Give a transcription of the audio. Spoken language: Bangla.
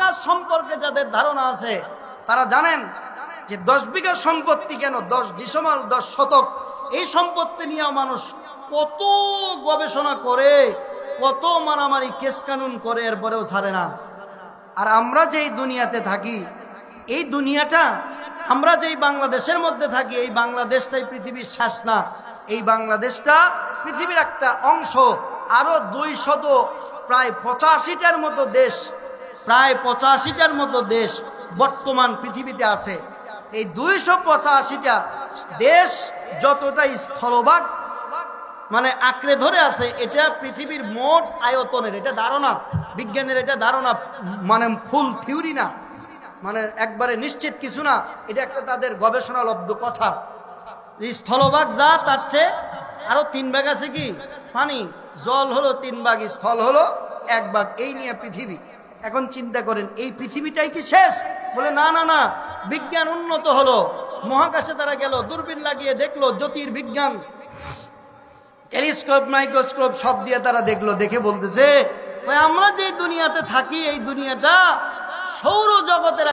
মহাকাশ সম্পর্কে যাদের ধারণা আছে, তারা জানেন যে দশ বিঘা সম্পত্তি কেন দশ ডিসমাল, দশ শতক? এই সম্পত্তি নিয়ে মানুষ কত গবেষণা করে, কত মারামারি কেস কানুন করে, এরপরেও ছাড়ে না। আর আমরা যেই দুনিয়াতে থাকি, এই দুনিয়াটা, আমরা যেই বাংলাদেশের মধ্যে থাকি, এই বাংলাদেশটাই পৃথিবীর শ্বাস না। এই বাংলাদেশটা পৃথিবীর একটা অংশ, আরও দুই শত প্রায় পঁচাশিটার মতো দেশ প্রায় পঁচাশিটার মতো দেশ বর্তমান পৃথিবীতে আছে। এই দুইশো পঁচাশিটা দেশ যতটা স্থলভাগ মানে আঁকড়ে ধরে আছে, এটা পৃথিবীর মোট আয়তনের, এটা ধারণা, বিজ্ঞানের এটা ধারণা মানে ফুল থিওরি না। মানে একবারে নিশ্চিত কিছু না, এটা একটা তাদের গবেষণালব্ধ কথা। স্থলভাগ যা, তার চেয়ে আরও তিন ভাগ আছে কি? পানি। জল হলো তিন ভাগ, স্থল হলো এক ভাগ। এই নিয়ে পৃথিবী। এখন চিন্তা করেন, এই পৃথিবীটাই কি শেষ? বলে, না না না, বিজ্ঞান উন্নত হলো। মহাকাশে তারা গেল, দূরবীন লাগিয়ে দেখল জ্যোতির বিজ্ঞান টেলিস্কোপ, মাইক্রোস্কোপ সব দিয়ে তারা দেখল, দেখে বলতেছে আমরা যে দুনিয়াতে থাকি, এই দুনিয়াটা সৌর জগতের